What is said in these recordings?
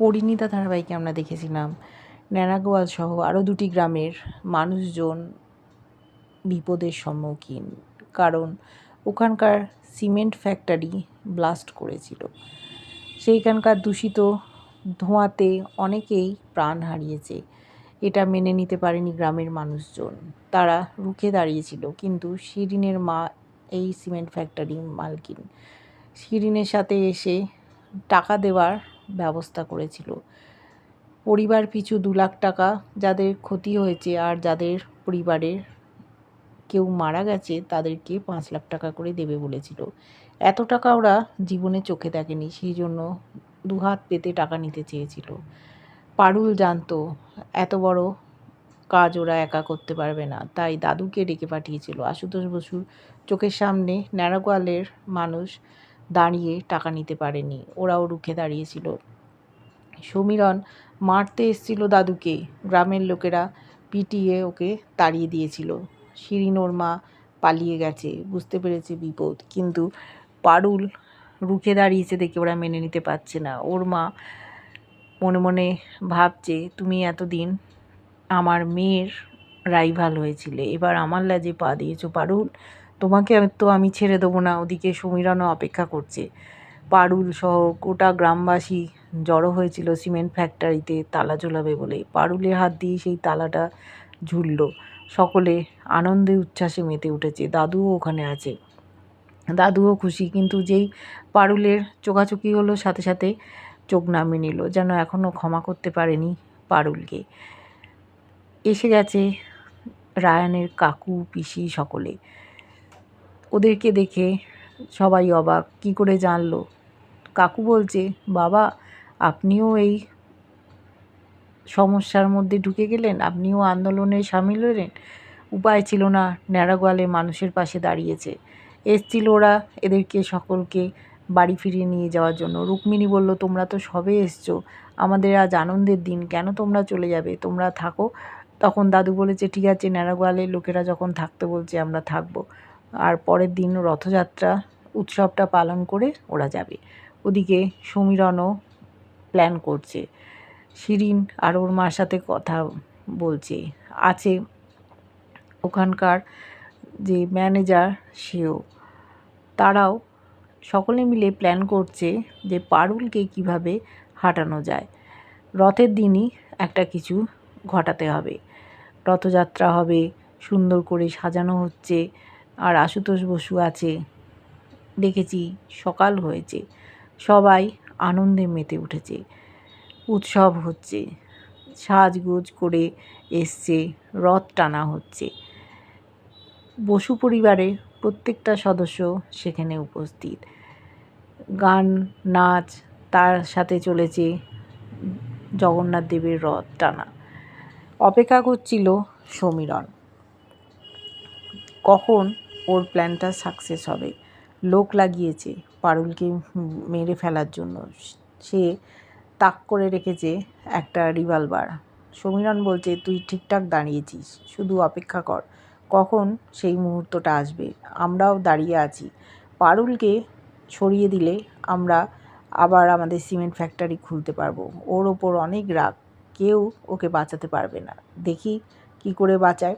পরিণীতা ধারাবাহিকে আমরা দেখেছিলাম ন্যাড়াগোয়াল সহ আরও দুটি গ্রামের মানুষজন বিপদের সম্মুখীন, কারণ ওখানকার সিমেন্ট ফ্যাক্টরি ব্লাস্ট করেছিল। সেইখানকার দূষিত ধোঁয়াতে অনেকেই প্রাণ হারিয়েছে। এটা মেনে নিতে পারেনি গ্রামের মানুষজন। তারা রুখে দাঁড়িয়েছিল, কিন্তু শিরিনের মা এই সিমেন্ট ফ্যাক্টরি মালকিন। শিরিনের সাথে এসে টাকা দেওয়ার ব্যবস্থা করেছিল। পরিবার পিছু দু লাখ টাকা যাদের ক্ষতি হয়েছে আর যাদের পরিবারের কেউ মারা গেছে তাদেরকে পাঁচ লাখ টাকা করে দেবে বলেছিল। এত টাকা ওরা জীবনে চোখে দেখেনি, সেই জন্য দুহাত পেতে টাকা নিতে চেয়েছিল। পারুল জানতো, এত বড় কাজ ওরা একা করতে পারবে না, তাই দাদুকে ডেকে পাঠিয়েছিল। আশুতোষ বসুর চোখের সামনে ন্যাড়াগোয়ালের মানুষ দাঁড়িয়ে টাকা নিতে পারেনি। ওরাও রুখে দাঁড়িয়েছিল। সমীরণ মারতে এসেছিল দাদুকে। গ্রামের লোকেরা পিটিয়ে ওকে তাড়িয়ে দিয়েছিল। শিরিন ওর মা পালিয়ে গেছে, বুঝতে পেরেছে বিপদ। কিন্তু পারুল রুখে দাঁড়িয়েছে দেখে ওরা মেনে নিতে পারছে না। ওর মা মনে মনে ভাবছে, তুমি এতদিন আমার মেয়ের রাইভাল হয়েছিলে। এবার আমার লাজে পা দিয়েছ পারুল। তোমাকে তো, আমি ছেড়ে দেবো না। ওদিকে সমীরণও অপেক্ষা করছে। পারুল সহ গোটা গ্রামবাসী জড়ো হয়েছিল সিমেন্ট ফ্যাক্টরিতে তালা ঝোলাবে বলে। পারুলের হাত দিয়ে সেই তালাটা ঝুললো। সকলে আনন্দে উচ্ছ্বাসে মেতে উঠেছে। দাদুও ওখানে আছে। দাদুও খুশি, কিন্তু যেই পারুলের চোখাচোখি হলো, সাথে সাথে চোখ নামিয়ে নিল, যেন এখনও ক্ষমা করতে পারেনি পারুলকে। এসে গেছে রায়ানের কাকু, পিসি সকলে। ওদেরকে দেখে সবাই অবাক। কি করে জানলো? কাকু বলছে, বাবা, আপনিও এই সমস্যার মধ্যে ঢুকে গেলেন? আপনিও আন্দোলনে সামিল হলেন? উপায় ছিল না ন্যাড়াগোয়ালে মানুষের পাশে দাঁড়িয়েছে। এসছিল ওরা এদেরকে সকলকে বাড়ি ফিরিয়ে নিয়ে যাওয়ার জন্য। রুক্মিণী বলল, তোমরা তো সবে এসছো। আমাদের আজ আনন্দের দিন। কেন তোমরা চলে যাবে? তোমরা থাকো। তখন দাদু বলেছে, ঠিক আছে ন্যাড়াগোয়ালের লোকেরা যখন থাকতে বলছে, আমরা থাকব। আর পরের দিন রথযাত্রা উৎসবটা পালন করে ওরা যাবে। ওদিকে সমীরণও প্ল্যান করছে। শিরিন আর ওর মার সাথে কথা বলছে। আছে ওখানকার যে ম্যানেজার সেও। তারাও সকলে মিলে প্ল্যান করছে যে পারুলকে কীভাবে হাঁটানো যায়। রথের দিনই একটা কিছু ঘটাতে হবে। রথযাত্রা হবে, সুন্দর করে সাজানো হচ্ছে। আর আশুতোষ বসু আছে। দেখেছি, সকাল হয়েছে। সবাই আনন্দে মেতে উঠেছে। উৎসব হচ্ছে। সাজগোজ করে এসছে, রথ টানা হচ্ছে। বসু পরিবারের প্রত্যেকটা সদস্য সেখানে উপস্থিত। গান, নাচ, তার সাথে চলেছে জগন্নাথ দেবের রথ টানা। অপেক্ষা করছিল সমীরণ। কখন ওর প্ল্যানটা সাকসেস হবে লোক লাগিয়েছে পারুলকে মেরে ফেলার জন্য। সে তাক করে রেখেছে একটা রিভলভার সমীরণ বলছে, তুই ঠিকঠাক দাঁড়িয়েছিস, শুধু অপেক্ষা কর। কখন সেই মুহূর্তটা আসবে? আমরাও দাঁড়িয়ে আছি। পারুলকে সরিয়ে দিলে আমরা আবার আমাদের সিমেন্ট ফ্যাক্টরি খুলতে পারব। ওর ওপর অনেক রাগ। কেউ ওকে বাঁচাতে পারবে না। দেখি কি করে বাঁচায়।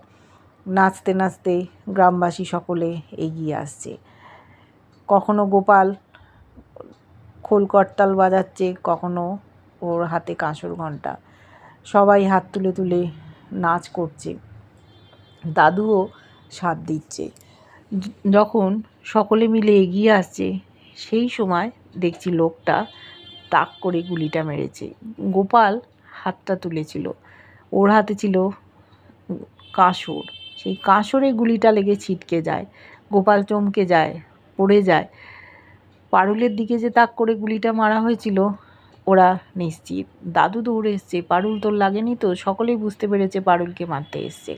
নাচতে নাচতে গ্রামবাসী সকলে এগিয়ে আসছে। কখনো গোপাল খোল করতাল বাজাচ্ছে, কখনো ওর হাতে কাঁসর ঘণ্টা। সবাই হাত তুলে তুলে নাচ করছে। দাদুও সাথ দিচ্ছে। যখন সকলে মিলে এগিয়ে আসছে, সেই সময় দেখছি লোকটা তাক করে গুলিটা মেরেছে। গোপাল হাতটা তুলেছিল। ওর হাতে ছিল কাঁসর। সেই কাঁসরে গুলিটা লেগে ছিটকে যায়, গোপাল চমকে যায়, পড়ে যায়। পারুলের দিকে যে তাক করে গুলিটা মারা হয়েছিল, ওরা নিশ্চিত। দাদু দৌড়ে এসছে, পারুল তোর লাগেনি তো? সকলেই বুঝতে পেরেছে পারুলকে মারতে এসছে।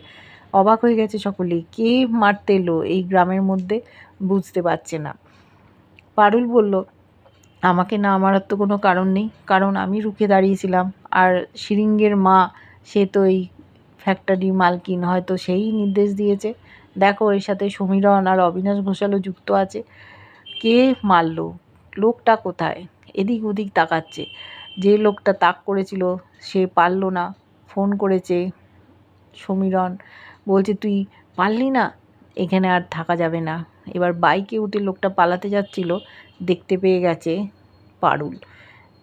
অবাক হয়ে গেছে সকলেই, কে মারতে এলো এই গ্রামের মধ্যে বুঝতে পারছে না। পারুল বলল, আমাকে না মারার তো কোনো কারণ নেই, কারণ আমি রুখে দাঁড়িয়েছিলাম, আর শিরিঙ্গের মা, সে তো এই ফ্যাক্টরি মালকিন হয়তো সেই নির্দেশ দিয়েছে। দেখো, এর সাথে সমীরণ আর অবিনাশ ঘোষালও যুক্ত আছে। কে মারলো? লোকটা কোথায়? এদিক ওদিক তাকাচ্ছে। যে লোকটা তাক করেছিল, সে পারল না। ফোন করেছে সমীরণ। বলছে, তুই পারলি না? এখানে আর থাকা যাবে না। এবার বাইকে উঠে লোকটা পালাতে যাচ্ছিল। দেখতে পেয়ে গেছে পারুল।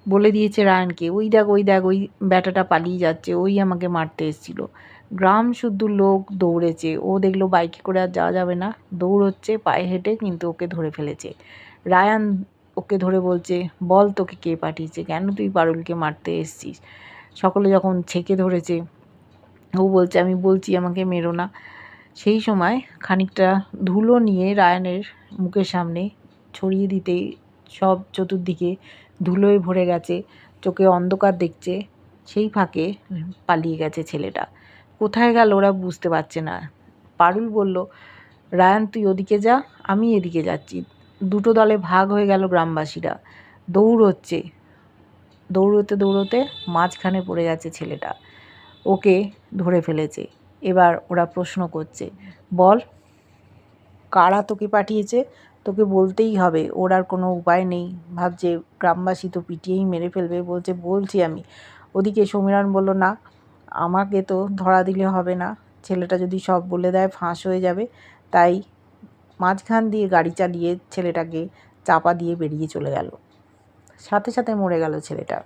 বলে দিয়েছে রায়নকে, ওই দেখ ওই দেখ, ওই ব্যাটাটা পালিয়ে যাচ্ছে। ওই আমাকে মারতে এসেছিল। গ্রাম শুদ্ধ লোক দৌড়েছে। ও দেখল বাইকে করে আর যাওয়া যাবে না। দৌড়চ্ছে, পায়ে হেঁটে কিন্তু ওকে ধরে ফেলেছে। রায়ান ওকে ধরে বলছে, বল তোকে কে পাঠিয়েছে? কেন তুই পারুলকে মারতে এসছিস? সকলে যখন ছেঁকে ধরেছে, ও বলছে, আমি বলছি, আমাকে মেরো না। সেই সময় খানিকটা ধুলো নিয়ে রায়ানের মুখের সামনে ছড়িয়ে দিতেই সব চতুর্দিকে ধুলোয় ভরে গেছে। চোখে অন্ধকার দেখছে। সেই ফাঁকে পালিয়ে গেছে ছেলেটা। কোথায় গেল ওরা বুঝতে পারছে না। পারুল বলল, রায়ান, তুই ওদিকে যা, আমি এদিকে যাচ্ছি। দুটো দলে ভাগ হয়ে গেল গ্রামবাসীরা। দৌড়চ্ছে। দৌড়তে দৌড়তে মাঝখানে পড়ে গেছে ছেলেটা। ওকে ধরে ফেলেছে। এবার ওরা প্রশ্ন করছে, বল, কারা তোকে পাঠিয়েছে? তোকে বলতেই হবে, ওর আর কোনো উপায় নেই। ভাবছে গ্রামবাসী তো পিটিয়েই মেরে ফেলবে বলছে, বলছি আমি। ওদিকে সমীরণ বলল, না আমাকে তো ধরা দিলে হবে না। ছেলেটা যদি সব বলে দেয়, ফাঁস হয়ে যাবে। তাই মাঝখান দিয়ে গাড়ি চালিয়ে ছেলেটাকে চাপা দিয়ে বেরিয়ে চলে গেল। সাথে সাথে মরে গেল ছেলেটা।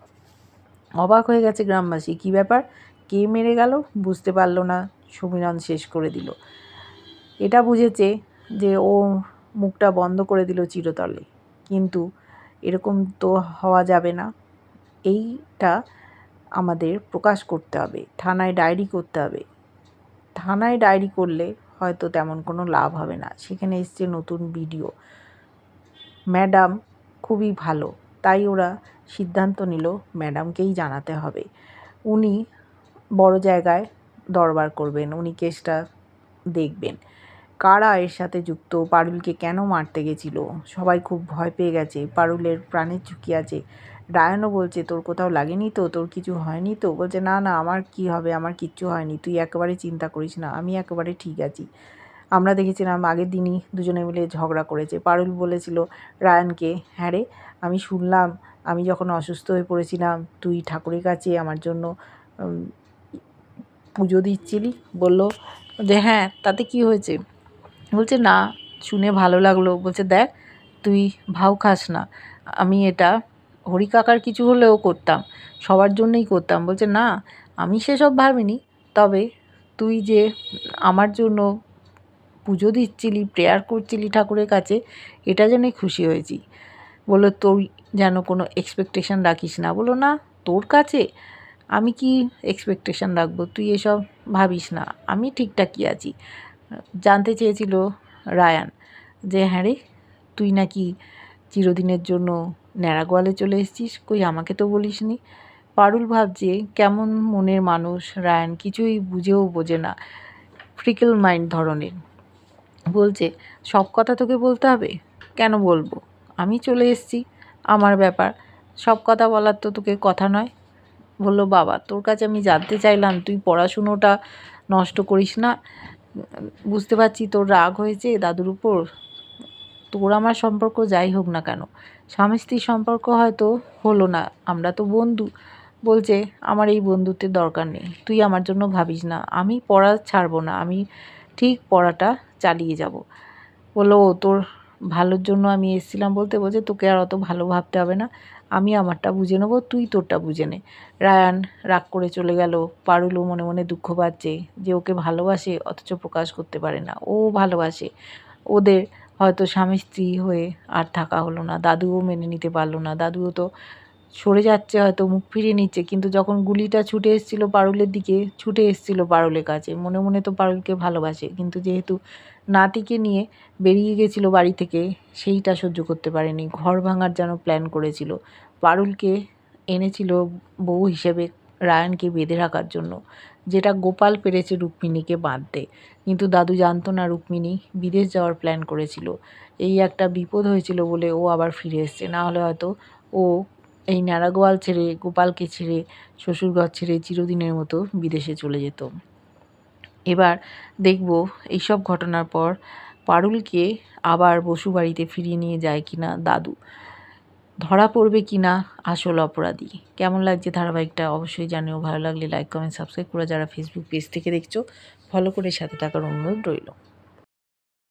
অবাক হয়ে গেছে গ্রামবাসী। কী ব্যাপার? কে মেরে গেল? বুঝতে পারল না। সমীরণ শেষ করে দিল। এটা বুঝেছে যে ও মুখটা বন্ধ করে দিল চিরতলে কিন্তু এরকম তো হওয়া যাবে না। এইটা আমাদের প্রকাশ করতে হবে, থানায় ডায়েরি করতে হবে। থানায় ডায়েরি করলে হয়তো তেমন কোনো লাভ হবে না। সেখানে এসছে নতুন ভিডিও। ম্যাডাম খুবই ভালো, তাই ওরা সিদ্ধান্ত নিল ম্যাডামকেই জানাতে হবে। উনি বড় জায়গায় দরবার করবেন, উনি কেসটা দেখবেন। কারা এর সাথে যুক্ত? পারুলকে কেন মারতে গেছিল? সবাই খুব ভয় পেয়ে গেছে। পারুলের প্রাণের ঝুঁকি আছে। রায়নও বলছে, তোর কোথাও লাগেনি তো? তোর কিছু হয়নি তো? বলছে, না না, আমার কি হবে? আমার কিচ্ছু হয়নি। তুই একেবারে চিন্তা করিস না, আমি একেবারে ঠিক আছি। আমরা দেখেছিলাম আগের দিনই দুজনে মিলে ঝগড়া করেছে। পারুল বলেছিল রায়ানকে হ্যাঁ রে, আমি শুনলাম, আমি যখন অসুস্থ হয়ে পড়েছিলাম, তুই ঠাকুরের কাছে আমার জন্য পুজো দিচ্ছিলি? বলল যে হ্যাঁ তাতে কি হয়েছে? বলছে, না, শুনে ভালো লাগল। বলছে, দেখ, তুই ভাও খাস না, আমি এটা হরি কাকার কিছু হলেও করতাম, সবার জন্যই করতাম। বলছে, না, আমি সেসব ভাবিনি। তবে তুই যে আমার জন্য পুজো দিচ্ছিলি, প্রেয়ার করছিলি ঠাকুরের কাছে, এটা জন্যই খুশি হয়েছি। বলল তুই যেন কোনো এক্সপেকটেশান রাখিস না। বলো না, তোর কাছে? আমি কি এক্সপেকটেশান রাখব? তুই এসব ভাবিস না। আমি ঠিকঠাকই আছি। জানতে চেয়েছিল রায়ান যে হ্যাঁ রে, তুই নাকি চিরদিনের জন্য ন্যাড়াগোয়ালে চলে এসেছিস? কই, আমাকে তো বলিস নি পারুল ভাবছে, কেমন মনের মানুষ, রায়ান কিছুই বুঝেও বোঝে না, ফ্রিকেল মাইন্ড ধরনের। বলছে, সব কথা তোকে বলতে হবে? কেন বলব? আমি চলে এসেছি, আমার ব্যাপার। সব কথা বলার তো তোকে কথা নয়। বলল, বাবা, তোর কাছে আমি জানতে চাইলাম, তুই পড়াশুনোটা নষ্ট করিস না? বুঝতে পারছি তোর রাগ হয়েছে দাদুর উপর। তোর আমার সম্পর্ক যাই হোক না কেন, স্বামী স্ত্রীর সম্পর্ক হয়তো হলো না, আমরা তো বন্ধু। বলছে, আমার এই বন্ধুত্বের দরকার নেই, তুই আমার জন্য ভাবিস না, আমি পড়া ছাড়বো না, আমি ঠিক পড়াটা চালিয়ে যাব। বলল, ও, তোর ভালোর জন্য আমি এসেছিলাম বলতে, বলছে, তোকে আর অত ভালো ভাবতে হবে না, আমি আমারটা বুঝে নেব, তুই তোরটা বুঝে নে। রায়ান রাগ করে চলে গেল, পারুলও মনে মনে দুঃখ পাচ্ছে যে ওকে ভালোবাসে, অথচ প্রকাশ করতে পারে না, ও ভালোবাসে। ওদের হয়তো স্বামী স্ত্রী হয়ে আর থাকা হলো না, দাদুও মেনে নিতে পারল না, দাদুও তো সরে যাচ্ছে, হয়তো মুখ ফিরিয়ে নিচ্ছে, কিন্তু যখন গুলিটা ছুটে এসেছিল পারুলের দিকে, ছুটে এসেছিল পারুলের কাছে, মনে মনে তো পারুলকে ভালোবাসে, কিন্তু যেহেতু নাতিকে নিয়ে বেরিয়ে গেছিল বাড়ি থেকে, সেইটা সহ্য করতে পারেনি, ঘর ভাঙার যেন প্ল্যান করেছিল, পারুলকে এনেছিল বউ হিসেবে রায়ানকে বেঁধে রাখার জন্য, যেটা গোপাল পেরেছে রুক্মিণীকে বাঁধতে। কিন্তু দাদু জানতো না রুক্মিণী বিদেশ যাওয়ার প্ল্যান করেছিল। এই একটা বিপদ হয়েছিল বলে ও আবার ফিরে এসছে। না হলে হয়তো ও এই ন্যাড়াগোয়াল ছেড়ে, গোপালকে ছেড়ে, শ্বশুরঘর ছেড়ে চিরদিনের মতো বিদেশে চলে যেত। এবার দেখব এইসব ঘটনার পর পারুলকে আবার বসু বাড়িতে ফিরিয়ে নিয়ে যায় কিনা দাদু। ধরা পড়বে কি না আসল অপরাধী? কেমন লাগছে ধারাবাহিকটা? অবশ্যই জানিও। ভালো লাগলে লাইক কমেন্ট সাবস্ক্রাইব করে যারা ফেসবুক পেজ থেকে দেখছ ফলো করে সাথে থাকার অনুরোধ রইল।